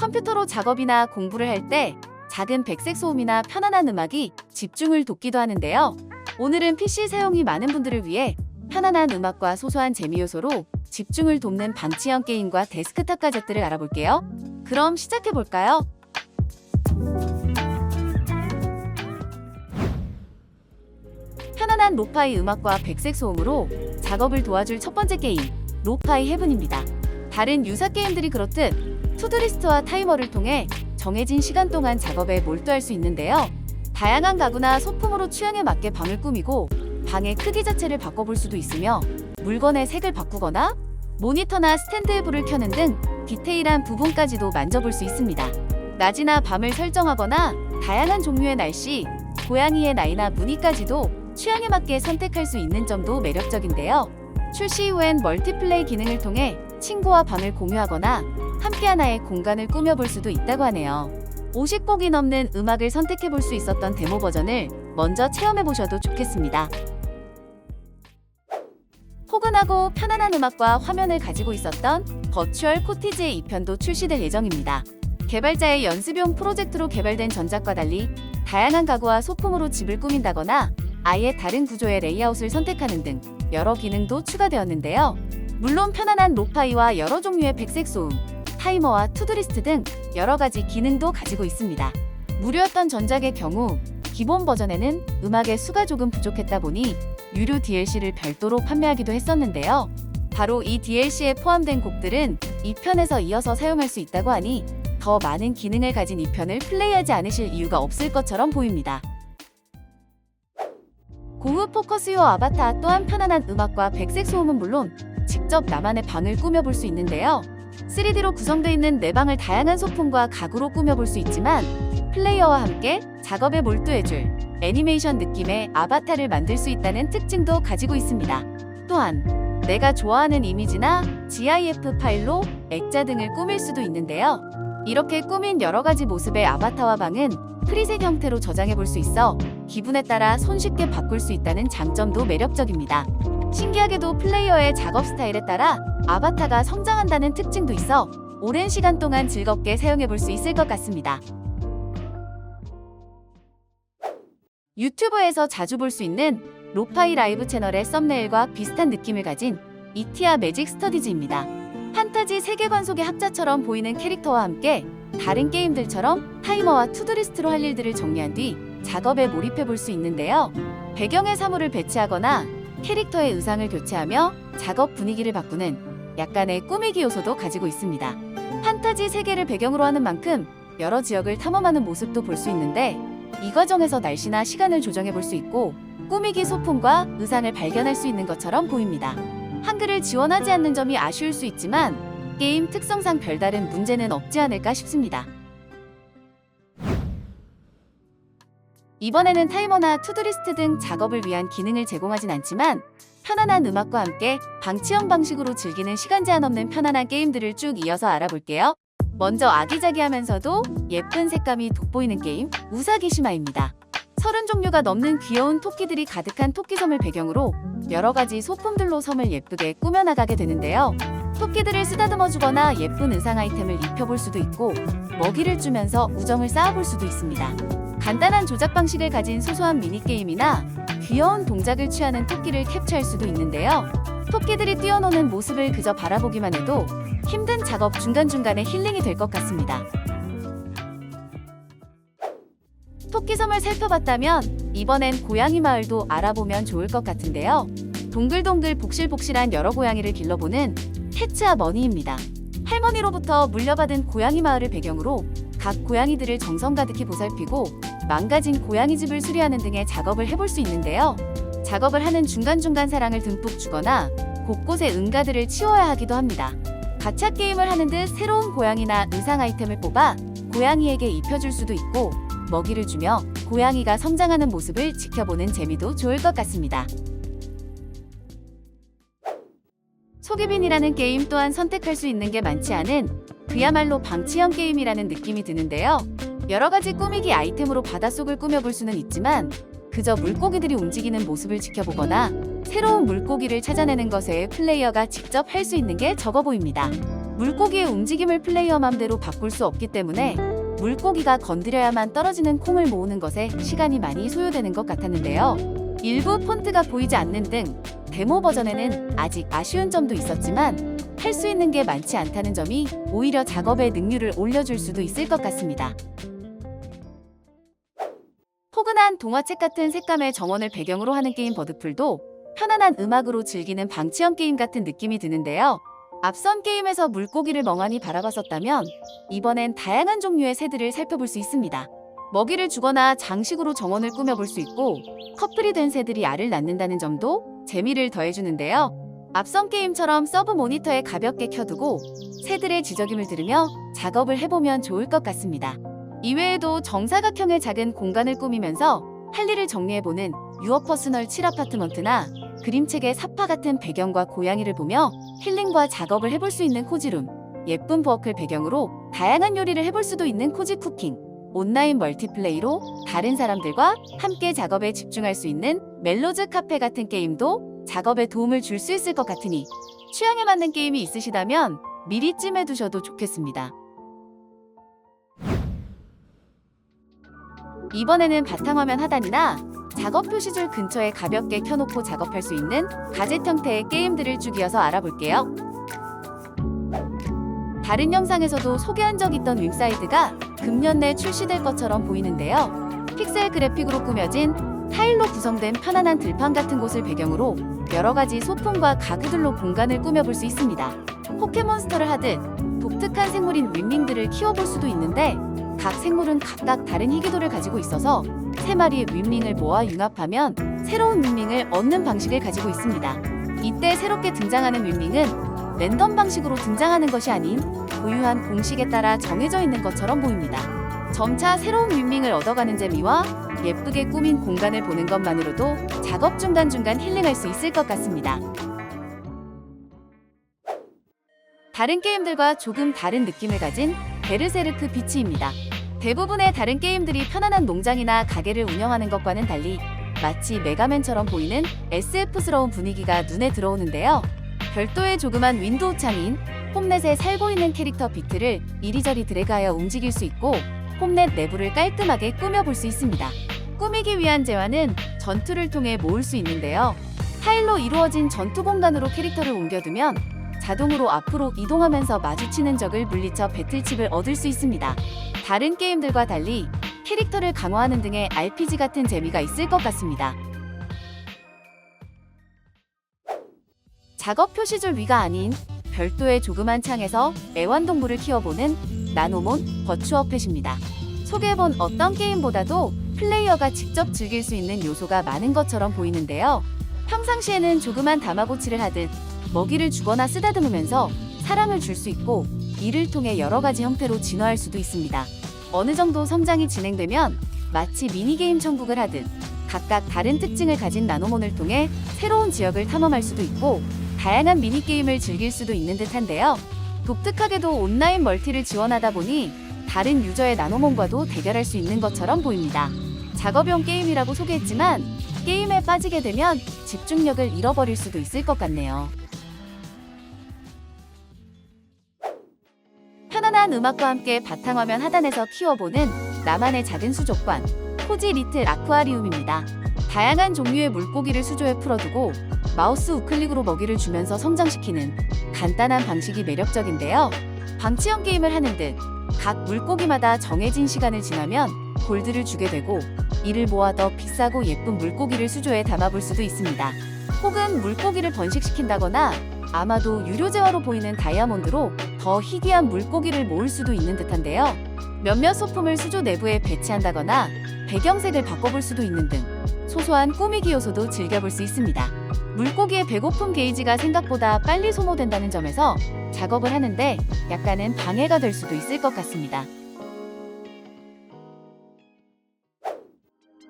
컴퓨터로 작업이나 공부를 할 때 작은 백색 소음이나 편안한 음악이 집중을 돋기도 하는데요. 오늘은 PC 사용이 많은 분들을 위해 편안한 음악과 소소한 재미 요소로 집중을 돕는 방치형 게임과 데스크탑 가젯들을 알아볼게요. 그럼 시작해 볼까요? 편안한 로파이 음악과 백색 소음으로 작업을 도와줄 첫 번째 게임, 로파이 헤븐입니다. 다른 유사 게임들이 그렇듯 투두리스트와 타이머를 통해 정해진 시간 동안 작업에 몰두할 수 있는데요. 다양한 가구나 소품으로 취향에 맞게 방을 꾸미고 방의 크기 자체를 바꿔볼 수도 있으며 물건의 색을 바꾸거나 모니터나 스탠드에 불을 켜는 등 디테일한 부분까지도 만져볼 수 있습니다. 낮이나 밤을 설정하거나 다양한 종류의 날씨, 고양이의 나이나 무늬까지도 취향에 맞게 선택할 수 있는 점도 매력적인데요. 출시 이후엔 멀티플레이 기능을 통해 친구와 방을 공유하거나 함께 하나의 공간을 꾸며볼 수도 있다고 하네요. 50곡이 넘는 음악을 선택해 볼 수 있었던 데모 버전을 먼저 체험해 보셔도 좋겠습니다. 포근하고 편안한 음악과 화면을 가지고 있었던 버추얼 코티지의 2편도 출시될 예정입니다. 개발자의 연습용 프로젝트로 개발된 전작과 달리 다양한 가구와 소품으로 집을 꾸민다거나 아예 다른 구조의 레이아웃을 선택하는 등 여러 기능도 추가되었는데요. 물론 편안한 로파이와 여러 종류의 백색 소음, 타이머와 투두리스트 등 여러 가지 기능도 가지고 있습니다. 무료였던 전작의 경우 기본 버전에는 음악의 수가 조금 부족했다 보니 유료 DLC를 별도로 판매하기도 했었는데요. 바로 이 DLC에 포함된 곡들은 2편에서 이어서 사용할 수 있다고 하니 더 많은 기능을 가진 2편을 플레이하지 않으실 이유가 없을 것처럼 보입니다. 고급 포커스용 아바타 또한 편안한 음악과 백색 소음은 물론 직접 나만의 방을 꾸며볼 수 있는데요. 3D로 구성되어 있는 내 방을 다양한 소품과 가구로 꾸며볼 수 있지만 플레이어와 함께 작업에 몰두해줄 애니메이션 느낌의 아바타를 만들 수 있다는 특징도 가지고 있습니다. 또한 내가 좋아하는 이미지나 GIF 파일로 액자 등을 꾸밀 수도 있는데요. 이렇게 꾸민 여러 가지 모습의 아바타와 방은 프리셋 형태로 저장해 볼 수 있어 기분에 따라 손쉽게 바꿀 수 있다는 장점도 매력적입니다. 신기하게도 플레이어의 작업 스타일에 따라 아바타가 성장한다는 특징도 있어 오랜 시간 동안 즐겁게 사용해 볼 수 있을 것 같습니다. 유튜브에서 자주 볼 수 있는 로파이 라이브 채널의 썸네일과 비슷한 느낌을 가진 이티아 매직 스터디즈입니다. 판타지 세계관 속의 학자처럼 보이는 캐릭터와 함께 다른 게임들처럼 타이머와 투두리스트로 할 일들을 정리한 뒤 작업에 몰입해 볼 수 있는데요. 배경에 사물을 배치하거나 캐릭터의 의상을 교체하며 작업 분위기를 바꾸는 약간의 꾸미기 요소도 가지고 있습니다. 판타지 세계를 배경으로 하는 만큼 여러 지역을 탐험하는 모습도 볼 수 있는데 이 과정에서 날씨나 시간을 조정해 볼 수 있고 꾸미기 소품과 의상을 발견할 수 있는 것처럼 보입니다. 한글을 지원하지 않는 점이 아쉬울 수 있지만 게임 특성상 별다른 문제는 없지 않을까 싶습니다. 이번에는 타이머나 투두리스트 등 작업을 위한 기능을 제공하진 않지만 편안한 음악과 함께 방치형 방식으로 즐기는 시간 제한 없는 편안한 게임들을 쭉 이어서 알아볼게요. 먼저 아기자기하면서도 예쁜 색감이 돋보이는 게임 우사기시마입니다. 서른 종류가 넘는 귀여운 토끼들이 가득한 토끼섬을 배경으로 여러 가지 소품들로 섬을 예쁘게 꾸며나가게 되는데요. 토끼들을 쓰다듬어 주거나 예쁜 의상 아이템을 입혀볼 수도 있고 먹이를 주면서 우정을 쌓아볼 수도 있습니다. 간단한 조작 방식을 가진 소소한 미니게임이나 귀여운 동작을 취하는 토끼를 캡처할 수도 있는데요. 토끼들이 뛰어노는 모습을 그저 바라보기만 해도 힘든 작업 중간중간에 힐링이 될 것 같습니다. 토끼섬을 살펴봤다면 이번엔 고양이 마을도 알아보면 좋을 것 같은데요. 동글동글 복실복실한 여러 고양이를 길러보는 캐츠아 머니입니다. 할머니로부터 물려받은 고양이 마을을 배경으로 각 고양이들을 정성 가득히 보살피고 망가진 고양이 집을 수리하는 등의 작업을 해볼 수 있는데요. 작업을 하는 중간중간 사랑을 듬뿍 주거나 곳곳에 응가들을 치워야 하기도 합니다. 가챠 게임을 하는 듯 새로운 고양이나 의상 아이템을 뽑아 고양이에게 입혀줄 수도 있고 먹이를 주며 고양이가 성장하는 모습을 지켜보는 재미도 좋을 것 같습니다. 소기빈이라는 게임 또한 선택할 수 있는 게 많지 않은 그야말로 방치형 게임이라는 느낌이 드는데요. 여러 가지 꾸미기 아이템으로 바닷속을 꾸며볼 수는 있지만 그저 물고기들이 움직이는 모습을 지켜보거나 새로운 물고기를 찾아내는 것에 플레이어가 직접 할 수 있는 게 적어 보입니다. 물고기의 움직임을 플레이어 맘대로 바꿀 수 없기 때문에 물고기가 건드려야만 떨어지는 콩을 모으는 것에 시간이 많이 소요되는 것 같았는데요. 일부 폰트가 보이지 않는 등 데모 버전에는 아직 아쉬운 점도 있었지만 할 수 있는 게 많지 않다는 점이 오히려 작업의 능률을 올려줄 수도 있을 것 같습니다. 포근한 동화책 같은 색감의 정원을 배경으로 하는 게임 버드풀도 편안한 음악으로 즐기는 방치형 게임 같은 느낌이 드는데요. 앞선 게임에서 물고기를 멍하니 바라봤었다면 이번엔 다양한 종류의 새들을 살펴볼 수 있습니다. 먹이를 주거나 장식으로 정원을 꾸며볼 수 있고 커플이 된 새들이 알을 낳는다는 점도 재미를 더해주는데요. 앞선 게임처럼 서브 모니터에 가볍게 켜두고 새들의 지저김을 들으며 작업을 해보면 좋을 것 같습니다. 이외에도 정사각형의 작은 공간을 꾸미면서 할 일을 정리해보는 유어 퍼스널 7 아파트먼트나 그림책의 사파 같은 배경과 고양이를 보며 힐링과 작업을 해볼 수 있는 코지룸, 예쁜 부엌을 배경으로 다양한 요리를 해볼 수도 있는 코지 쿠킹, 온라인 멀티플레이로 다른 사람들과 함께 작업에 집중할 수 있는 멜로즈 카페 같은 게임도 작업에 도움을 줄 수 있을 것 같으니 취향에 맞는 게임이 있으시다면 미리 찜해 두셔도 좋겠습니다. 이번에는 바탕화면 하단이나 작업 표시줄 근처에 가볍게 켜놓고 작업할 수 있는 가젯 형태의 게임들을 쭉 이어서 알아볼게요. 다른 영상에서도 소개한 적 있던 윙사이드가 금년 내 출시될 것처럼 보이는데요. 픽셀 그래픽으로 꾸며진 타일로 구성된 편안한 들판 같은 곳을 배경으로 여러 가지 소품과 가구들로 공간을 꾸며볼 수 있습니다. 포켓몬스터를 하듯 독특한 생물인 윈밍들을 키워볼 수도 있는데 각 생물은 각각 다른 희귀도를 가지고 있어서 세 마리의 윈밍을 모아 융합하면 새로운 윈밍을 얻는 방식을 가지고 있습니다. 이때 새롭게 등장하는 윈밍은 랜덤 방식으로 등장하는 것이 아닌 고유한 공식에 따라 정해져 있는 것처럼 보입니다. 점차 새로운 윈밍을 얻어가는 재미와 예쁘게 꾸민 공간을 보는 것만으로도 작업 중간중간 힐링할 수 있을 것 같습니다. 다른 게임들과 조금 다른 느낌을 가진 베르세르크 비치입니다. 대부분의 다른 게임들이 편안한 농장이나 가게를 운영하는 것과는 달리 마치 메가맨처럼 보이는 SF스러운 분위기가 눈에 들어오는데요. 별도의 조그만 윈도우 창인 홈넷에 살고 있는 캐릭터 비트를 이리저리 드래그하여 움직일 수 있고 홈넷 내부를 깔끔하게 꾸며볼 수 있습니다. 꾸미기 위한 재화는 전투를 통해 모을 수 있는데요. 타일로 이루어진 전투 공간으로 캐릭터를 옮겨두면 자동으로 앞으로 이동하면서 마주치는 적을 물리쳐 배틀칩을 얻을 수 있습니다. 다른 게임들과 달리 캐릭터를 강화하는 등의 RPG 같은 재미가 있을 것 같습니다. 작업 표시줄 위가 아닌 별도의 조그만 창에서 애완동물을 키워보는 나노몬 버추어 펫입니다. 소개해본 어떤 게임보다도 플레이어가 직접 즐길 수 있는 요소가 많은 것처럼 보이는데요. 평상시에는 조그만 다마고치를 하듯 먹이를 주거나 쓰다듬으면서 사랑을 줄 수 있고 이를 통해 여러 가지 형태로 진화할 수도 있습니다. 어느 정도 성장이 진행되면 마치 미니게임 천국을 하듯 각각 다른 특징을 가진 나노몬을 통해 새로운 지역을 탐험할 수도 있고 다양한 미니게임을 즐길 수도 있는 듯한데요. 독특하게도 온라인 멀티를 지원하다 보니 다른 유저의 나노몬과도 대결할 수 있는 것처럼 보입니다. 작업용 게임이라고 소개했지만 게임에 빠지게 되면 집중력을 잃어버릴 수도 있을 것 같네요. 한 음악과 함께 바탕화면 하단에서 키워보는 나만의 작은 수족관 코지 리틀 아쿠아리움입니다. 다양한 종류의 물고기를 수조에 풀어두고 마우스 우클릭으로 먹이를 주면서 성장시키는 간단한 방식이 매력적인데요. 방치형 게임을 하는 듯 각 물고기마다 정해진 시간을 지나면 골드를 주게 되고 이를 모아 더 비싸고 예쁜 물고기를 수조에 담아볼 수도 있습니다. 혹은 물고기를 번식시킨다거나 아마도 유료 재화로 보이는 다이아몬드로 더 희귀한 물고기를 모을 수도 있는 듯한데요. 몇몇 소품을 수조 내부에 배치한다거나 배경색을 바꿔볼 수도 있는 등 소소한 꾸미기 요소도 즐겨볼 수 있습니다. 물고기의 배고픔 게이지가 생각보다 빨리 소모된다는 점에서 작업을 하는데 약간은 방해가 될 수도 있을 것 같습니다.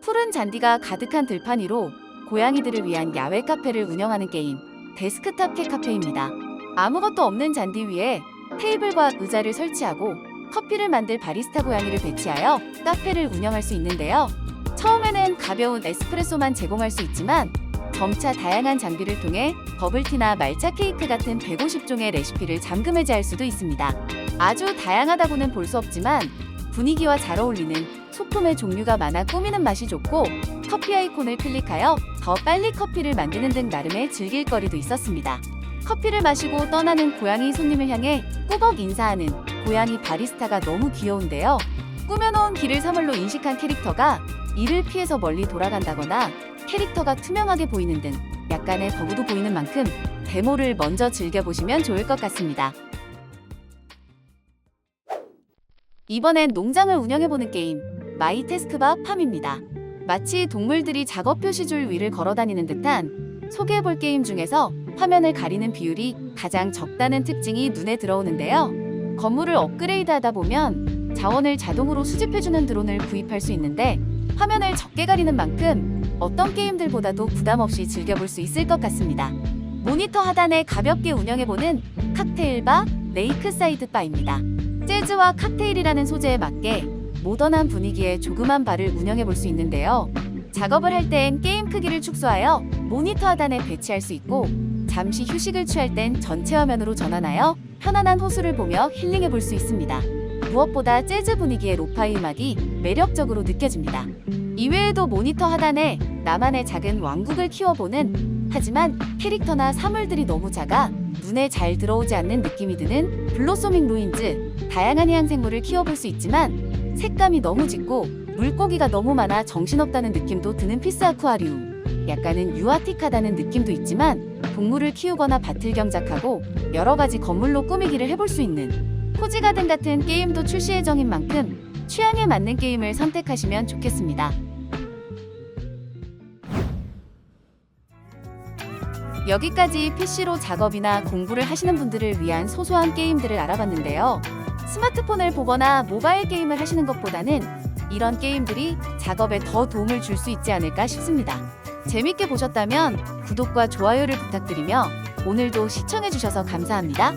푸른 잔디가 가득한 들판 위로 고양이들을 위한 야외 카페를 운영하는 게임 데스크탑 캐 카페입니다. 아무것도 없는 잔디 위에 테이블과 의자를 설치하고 커피를 만들 바리스타 고양이를 배치하여 카페를 운영할 수 있는데요. 처음에는 가벼운 에스프레소만 제공할 수 있지만 점차 다양한 장비를 통해 버블티나 말차 케이크 같은 150종의 레시피를 잠금 해제할 수도 있습니다. 아주 다양하다고는 볼 수 없지만 분위기와 잘 어울리는 소품의 종류가 많아 꾸미는 맛이 좋고 커피 아이콘을 클릭하여 더 빨리 커피를 만드는 등 나름의 즐길 거리도 있었습니다. 커피를 마시고 떠나는 고양이 손님을 향해 꾸벅 인사하는 고양이 바리스타가 너무 귀여운데요. 꾸며놓은 길을 사물로 인식한 캐릭터가 이를 피해서 멀리 돌아간다거나 캐릭터가 투명하게 보이는 등 약간의 버그도 보이는 만큼 데모를 먼저 즐겨보시면 좋을 것 같습니다. 이번엔 농장을 운영해보는 게임 마이 테스크바 팜입니다. 마치 동물들이 작업 표시줄 위를 걸어다니는 듯한 소개해볼 게임 중에서 화면을 가리는 비율이 가장 적다는 특징이 눈에 들어오는데요. 건물을 업그레이드하다 보면 자원을 자동으로 수집해주는 드론을 구입할 수 있는데 화면을 적게 가리는 만큼 어떤 게임들보다도 부담 없이 즐겨볼 수 있을 것 같습니다. 모니터 하단에 가볍게 운영해보는 칵테일 바 레이크사이드 바입니다. 재즈와 칵테일이라는 소재에 맞게 모던한 분위기의 조그만 바를 운영해볼 수 있는데요. 작업을 할 땐 게임 크기를 축소하여 모니터 하단에 배치할 수 있고 잠시 휴식을 취할 땐 전체 화면으로 전환하여 편안한 호수를 보며 힐링해 볼 수 있습니다. 무엇보다 재즈 분위기의 로파이 음악이 매력적으로 느껴집니다. 이외에도 모니터 하단에 나만의 작은 왕국을 키워보는 하지만 캐릭터나 사물들이 너무 작아 눈에 잘 들어오지 않는 느낌이 드는 블로소밍 루인즈 다양한 해양 생물을 키워볼 수 있지만 색감이 너무 짙고 물고기가 너무 많아 정신없다는 느낌도 드는 피스 아쿠아리움 약간은 유아틱하다는 느낌도 있지만 동물을 키우거나 밭을 경작하고 여러 가지 건물로 꾸미기를 해볼 수 있는 코지 가든 같은 게임도 출시 예정인 만큼 취향에 맞는 게임을 선택하시면 좋겠습니다. 여기까지 PC로 작업이나 공부를 하시는 분들을 위한 소소한 게임들을 알아봤는데요. 스마트폰을 보거나 모바일 게임을 하시는 것보다는 이런 게임들이 작업에 더 도움을 줄 수 있지 않을까 싶습니다. 재밌게 보셨다면 구독과 좋아요를 부탁드리며 오늘도 시청해주셔서 감사합니다.